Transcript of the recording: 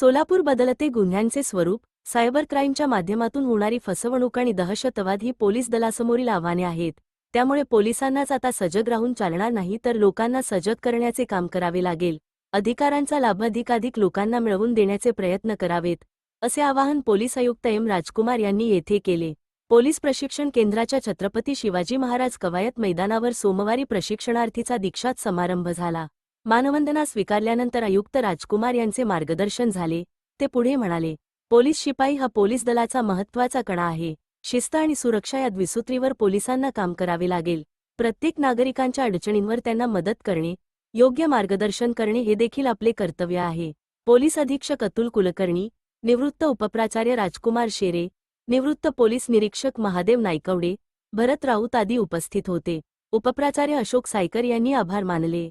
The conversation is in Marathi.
सोलापूर बदलते गुन्ह्यांचे स्वरूप सायबर क्राईमच्या माध्यमातून होणारी फसवणूक आणि दहशतवाद ही पोलीस दलासमोरील आव्हाने आहेत. त्यामुळे पोलिसांनाच आता सजग राहून चालणार नाही तर लोकांना सजग करण्याचे काम करावे लागेल. अधिकारांचा लाभ अधिकाधिक लोकांना मिळवून देण्याचे प्रयत्न करावेत असे आवाहन पोलीस आयुक्त एम राजकुमार यांनी येथे केले. पोलीस प्रशिक्षण केंद्राच्या छत्रपती शिवाजी महाराज कवायत मैदानावर सोमवारी प्रशिक्षणार्थीचा दीक्षात समारंभ झाला. मानवंदना स्वीकारल्यानंतर आयुक्त राजकुमार यांचे मार्गदर्शन झाले. ते पुढे म्हणाले पोलीस शिपाई हा पोलीस दलाचा महत्त्वाचा कणा आहे. शिस्त आणि सुरक्षा या द्विसूत्रीवर पोलिसांना काम करावे लागेल. प्रत्येक नागरिकांच्या अडचणींवर त्यांना मदत करणे योग्य मार्गदर्शन करणे हे देखील आपले कर्तव्य आहे. पोलीस अधीक्षक अतुल कुलकर्णी निवृत्त उपप्राचार्य राजकुमार शेरे निवृत्त पोलीस निरीक्षक महादेव नायकवडे भरत राऊत आदी उपस्थित होते. उपप्राचार्य अशोक सायकर यांनी आभार मानले.